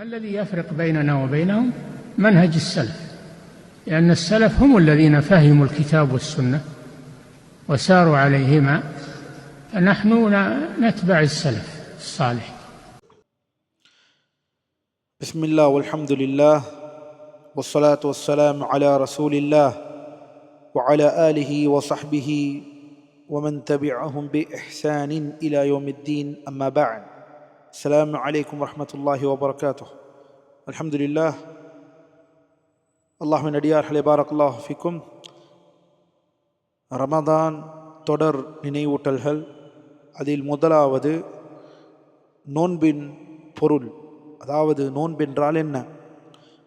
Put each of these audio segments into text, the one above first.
ما الذي يفرق بيننا وبينهم منهج السلف؟ لأن السلف هم الذين فهموا الكتاب والسنة وساروا عليهما فنحن نتبع السلف الصالح. بسم الله والحمد لله والصلاة والسلام على رسول الله وعلى آله وصحبه ومن تبعهم بإحسان إلى يوم الدين. أما بعد السلام عليكم ورحمة الله وبركاته الحمد لله அல்லாஹின் அடியார்களே பாரக் ஃபிக்கும் ரமதான் தொடர் நினைவூட்டல்கள் அதில் முதலாவது நோன்பின் பொருள் அதாவது நோன்பென்றால் என்ன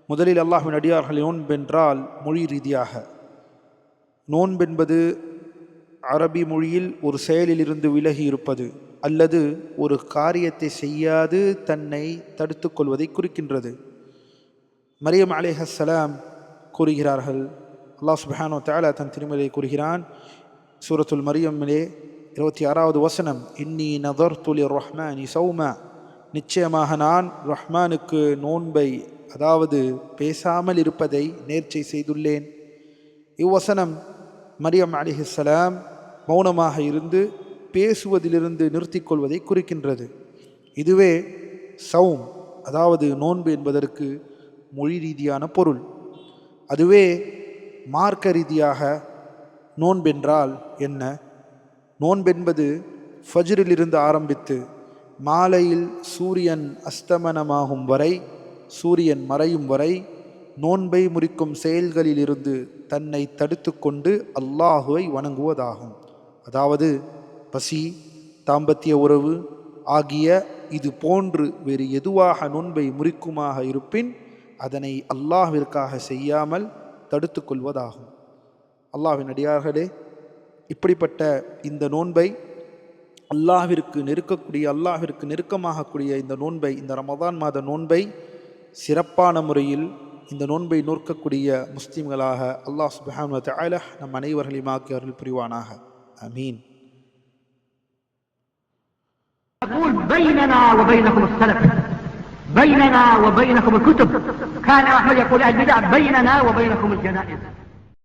முதலில் அல்லாஹின் அடியார்கள் நோன்பென்றால் மொழி ரீதியாக நோன்பென்பது அரபி மொழியில் ஒரு செயலிலிருந்து விலகி இருப்பது அல்லது ஒரு காரியத்தை செய்யாது தன்னை தடுத்து கொள்வதை குறிக்கின்றது. மரியம் அலேஹலாம் கூறுகிறார்கள். அல்லாஹ் சுபஹானோ தாலா தன் திருமலை கூறுகிறான். சூரத்துல் மரியம்மிலே இருபத்தி ஆறாவது வசனம் இன்னி நதர் துலி ரஹ்மான் சௌமா. நிச்சயமாக நான் ரஹ்மானுக்கு நோன்பை அதாவது பேசாமல் இருப்பதை நேர்ச்சை செய்துள்ளேன். இவ்வசனம் மரியம் அலிஹலாம் மௌனமாக இருந்து பேசுவதிலிருந்து நிறுத்திக்கொள்வதை குறிக்கின்றது. இதுவே சௌம் அதாவது நோன்பு என்பதற்கு மொழி ரீதியான பொருள். அதுவே மார்க்க ரீதியாக நோன்பென்றால் என்ன? நோன்பென்பது ஃபஜ்ரிலிருந்து ஆரம்பித்து மாலையில் சூரியன் அஸ்தமனமாகும் வரை சூரியன் மறையும் வரை நோன்பை முறிக்கும் செயல்களிலிருந்து தன்னை தடுத்து கொண்டு அல்லாஹுவை வணங்குவதாகும். அதாவது பசி தாம்பத்திய உறவு ஆகிய இது போன்று வேறு எதுவாக நோன்பை முறிக்குமாக இருப்பின் அதனை அல்லாஹிற்காக செய்யாமல் தடுத்து கொள்வதாகும். அல்லாஹின் அடியார்களே இப்படிப்பட்ட இந்த நோன்பை அல்லாஹிற்கு நெருக்கக்கூடிய அல்லாஹிற்கு நெருக்கமாகக்கூடிய இந்த நோன்பை இந்த ரமதான் மாத நோன்பை சிறப்பான முறையில் இந்த நோன்பை நோக்கக்கூடிய முஸ்லீம்களாக அல்லாஹ் சுபஹான் தால நம் அனைவர்களையும் ஆக்கி அருள் புரிவானாக. آمين. أقول بيننا وبينكم السلف بيننا وبينكم الكتب. كان أحمد يقول البدع بيننا وبينكم الجنائز.